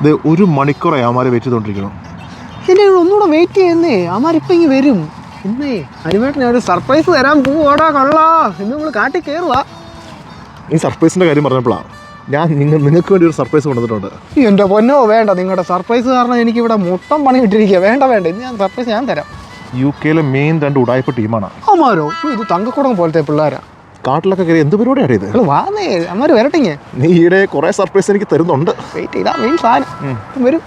ഇത് ഒരു മണിക്കൂറായി അവന്മാരെ വെയിറ്റ് ചെയ്തോണ്ടിരിക്കണം ഇല്ല ഒന്നുകൂടെ വെയിറ്റ് ചെയ്യുന്നേ. അവന്മാരിപ്പം ഇങ്ങനെ വരും. ഇന്നേ അനുവേട്ടനെ ഒരു സർപ്രൈസ് തരാൻ പോവാടാ കൊള്ളാ. ഇന്ന് നമ്മൾ കാട്ടി കയറുക ഈ സർപ്രൈസിന്റെ കാര്യം പറഞ്ഞപ്പോഴാണ് ഞാൻ നിങ്ങൾ നിങ്ങൾക്ക് വേണ്ടി ഒരു സർപ്രൈസ് കൊണ്ടുവന്നിട്ടുണ്ട്. എന്റെ പൊന്നോ വേണ്ട. നിങ്ങളുടെ സർപ്രൈസ് കാരണം എനിക്ക് ഇവിടെ മൊത്തം പണി ഇട്ടിരിക്കുക വേണ്ട വേണ്ട. ഇത് ഞാൻ സർപ്രൈസ് ഞാൻ തരാം. യു കെയിലെ മെയിൻ രണ്ട് ഉടായ്പ ടീമാണ് അമാരോ ഇത് തങ്കക്കുടം പോലത്തെ പിള്ളേരാ. കാട്ടിലൊക്കെ കയറി എന്ത് പരിപാടിയാണ് ഇത്? വാന്നേ അമ്മാര് വരട്ടിങ്ങേ. നീ ഈടെ കുറേ സർപ്രൈസ് എനിക്ക് തരുന്നുണ്ട്. വെയിറ്റ് ചെയ്താ മെയിൻ സാധനം. വരും.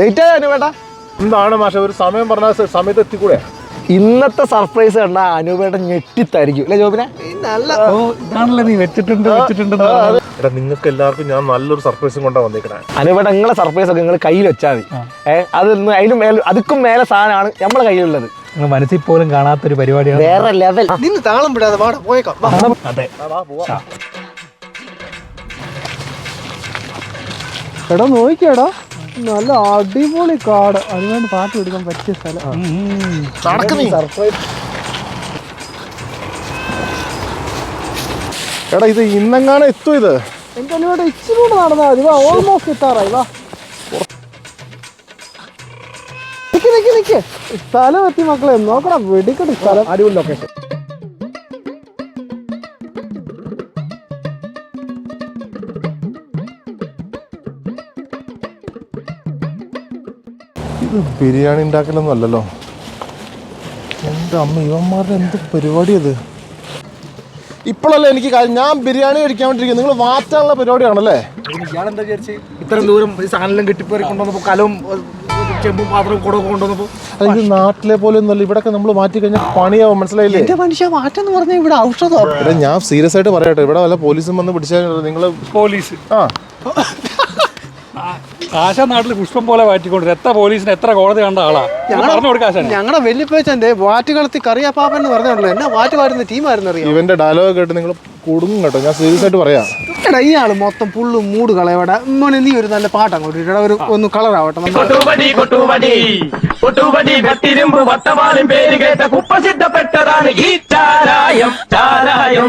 ലേറ്റ് ആയ അനുവേട്ടാ? എന്താണ് മാഷ ഒരു സമയം പറഞ്ഞാൽ സമയത്ത് എത്തിക്കൂടെ? ഇന്നത്തെ സർപ്രൈസ് കണ്ട അനുപേട്ടൻ ഞെട്ടിത്തായിരിക്കും. അല്ലേ ജോബിനെ? നല്ല ഓ ഇതാണല്ലോ നീ വെച്ചിട്ടുണ്ട് വെച്ചിട്ടുണ്ട് എടാ നിങ്ങൾക്ക് എല്ലാവർക്കും ഞാൻ നല്ലൊരു സർപ്രൈസും കൊണ്ടാ വന്നേക്കണേ. അനുപേട്ടൻ നിങ്ങളെ സർപ്രൈസ് ഒക്കെ നിങ്ങൾ കയ്യിൽ വെച്ചാൽ മതി ഏഹ് അത് അതിലും മേലെ അതുക്കും മേലെ സാധനമാണ് നമ്മളെ കയ്യിലുള്ളത്. മനസ്സിൽ പോലും കാണാത്തൊരു പരിപാടിയാണ് വേറെ ലെവൽ നിന്ന് താളം വിടാതെ വാടാ പോയേക്കാം. അതെ. എടാ നോക്കിയാടാ. നല്ല അടിപൊളി കാട്. അതിനുവേണ്ടി പാട്ട് എടുക്കാൻ പറ്റിയ സ്ഥലം. സർപ്രൈസ് എടാ ഇത് ഇന്നെങ്ങാനും എത്തും ഇത്. എനിക്ക് അനുവേട്ട ഇച്ചിരി കൂടെ നടന്നാൽ മതി. വാ ഓൾമോസ്റ്റ് എത്താറായി. വാ. നിക്ക് നിക്ക് നിക്ക്. സ്ഥലം എത്തി മക്കളെ. നോക്കണം വെടിക്കട്ടെ സ്ഥലം. അടിപൊളി ലൊക്കേഷൻ ഇത് ബിരിയാണി ഉണ്ടാക്കലൊന്നും അല്ലല്ലോ. എന്റെ അമ്മ ഇവന്മാരുടെ എന്ത് പരിപാടി അത് ഇപ്പോഴല്ലേ എനിക്ക് കാര്യം. ഞാൻ ബിരിയാണി കഴിക്കാൻ വേണ്ടിയിരിക്കും നിങ്ങൾ വാറ്റാനുള്ള പരിപാടിയാണല്ലേ? ഇത്രയും ദൂരം ഈ സാധനം കെട്ടിപ്പേറി കൊണ്ടുവന്നപ്പോ കലവും ചെമ്പും പാത്രവും കുടവും കൊണ്ടുവന്നപ്പോൾ അത് ഇത് നാട്ടിലെ പോലെ ഒന്നുമല്ല. ഇവിടെയൊക്കെ നമ്മൾ മാറ്റി കഴിഞ്ഞാൽ പണിയാവും മനസ്സിലായില്ലേ? എന്റെ മനുഷ്യ മാറ്റം എന്ന് പറഞ്ഞാൽ ഇവിടെ ഔഷധം. ഇവിടെ ഞാൻ സീരിയസ് ആയിട്ട് പറയട്ടെ. ഇവിടെ വല്ല പോലീസും വന്ന് പിടിച്ചാൽ നിങ്ങൾ പോലീസ്. ആ ആശാ നാട്ടിൽ പുഷ്പം പോലെ വാറ്റിക്കൊണ്ട് എത്ര പോലീസിന് എത്ര കോടതി കണ്ട ആളാ? ഞങ്ങളുടെ പറഞ്ഞു വാറ്റ് കളത്തി ഞങ്ങളുടെ വെല്ലിപ്പേച്ചന്റെ വാറ്റുകളത്തി കറിയാപ്പാപ്പൻ എന്ന് പറഞ്ഞുള്ളൂ എന്നെ വാറ്റ് വാരുന്ന ടീമായിരുന്നു അറിയാം? ഇവന്റെ ഡയലോഗ് കേട്ട് നിങ്ങൾ കുടുങ്ങും കേട്ടോ. ഞാൻ സീരിയസ് ആയിട്ട് പറയാം. എടാ ഇയാൾ മൊത്തം പുള്ളും മൂട് കളയവട. മോനെ നീ ഒരു നല്ല പാട്ട് അങ്ങോട്ട് ഇടടാ ഒരു ഒന്ന് കളർ ആവട്ടെ ഈ ചാരായം ചാരായം ചാരായം.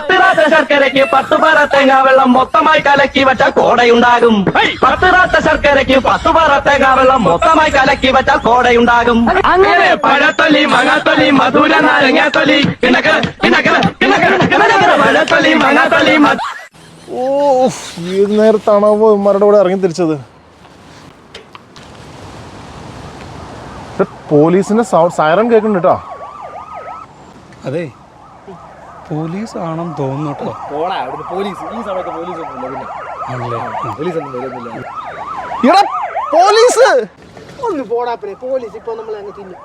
പത്ത് റാത്ത ശർക്കരയ്ക്ക് പത്ത് പാറ തേങ്ങാ വെള്ളം മൊത്തമായി കലക്കി വെച്ച കോടയുണ്ടാകും. പത്ത് റാത്ത ശർക്കരയ്ക്ക് പത്ത് പാറ തേങ്ങാ വെള്ളം മൊത്തമായി കലക്കി വെച്ച കോടയുണ്ടാകും. അങ്ങനെ പഴത്തൊലി മങ്ങാത്തൊലി മധുര നാരങ്ങാത്തൊലി കിണക്കര കിണക്കര കിണക്കര കിണക്കര പഴത്തൊലി മങ്ങാത്തൊലി ഓ ഏത് നേരത്താണോ ഇവന്മാരുടെ കൂടെ ഇറങ്ങി തിരിച്ചത്? പോലീസിന്റെ സൗണ്ട് സൈറൺ കേൾക്കുന്നുണ്ട് കേട്ടോ. അതെ. പോലീസ് ആണെന്ന് തോന്നുന്നു കേട്ടോ. പോടാ അവിടുന്ന് പോലീസ്. ഈ സമയത്ത് പോലീസ് ഒന്നും പിന്നെ. പോലീസ് ഒന്നും വരുന്നില്ല. എടാ പോലീസ്! ഒന്ന് പോടാ പിന്നെ പോലീസ്. ഇപ്പൊ നമ്മളെ അങ്ങ് തിന്നു.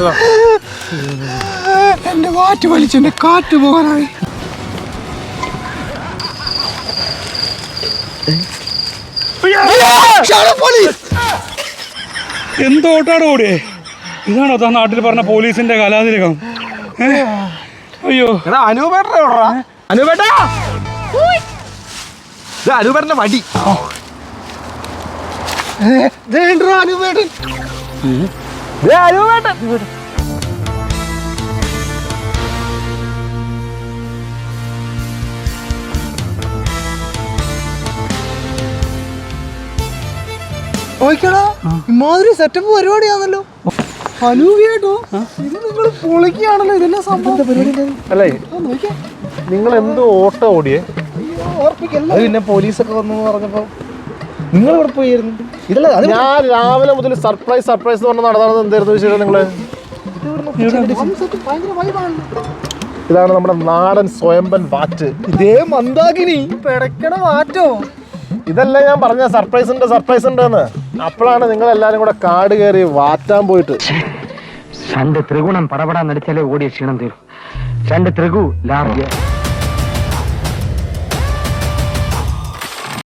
Yeah. എന്റെ കാറ്റ് വലിച്ചെന്റെ കാറ്റ് പോകാനായി എന്തോട്ടാണ് ഓടിയേ ഇതാണോ താ നാട്ടിൽ പറഞ്ഞ പോലീസിന്റെ കലാതിരകം? അയ്യോ. എടാ അനുപേട്ടനെ വിടറാ അനുപേട്ടാ! ഇത് അനുപേട്ടന്റെ വടി. അനുപേട്ടൻ. ദേ അനുപേട്ടൻ. ഓയ്ക്കടാ ഇമാതിരി സെറ്റപ്പ് പരിപാടിയാണല്ലോ. അനൂപിയാട്ടോ ഇത് നിങ്ങൾ പൊളിക്കുകയാണല്ലോ ഇതെല്ലാം സംഭവം? അല്ലേ നിങ്ങൾ എന്തോ ഓട്ടോ ഓടിയേ? അത് പിന്നെ പോലീസൊക്കെ വന്നു പറഞ്ഞപ്പോ നിങ്ങൾ ഇവിടെ പോയിരുന്നു? ഇതല്ല ഞാൻ രാവിലെ മുതൽ സർപ്രൈസ് സർപ്രൈസ് പറഞ്ഞ നടന്നത് എന്തായിരുന്നു വിശേഷം നിങ്ങൾ? ഇതാണ് നമ്മുടെ നാടൻ സ്വയംബൻ വാറ്റ്. ഇതേ മന്ദാകിനി. പെടക്കണ മാറ്റോ ഇതല്ല ഞാൻ പറഞ്ഞ സർപ്രൈസ് ഉണ്ട് സർപ്രൈസ് ഉണ്ട് എന്ന്. അപ്പോഴാണ് നിങ്ങൾ എല്ലാരും കൂടെ കാട് കയറി വാറ്റാൻ പോയിട്ട്. രണ്ട് ത്രിഗുണം പടപടാൻ നടിച്ചാലേ ഓടിയ ക്ഷീണം തീരും. രണ്ട് ത്രികു ലാർജ്.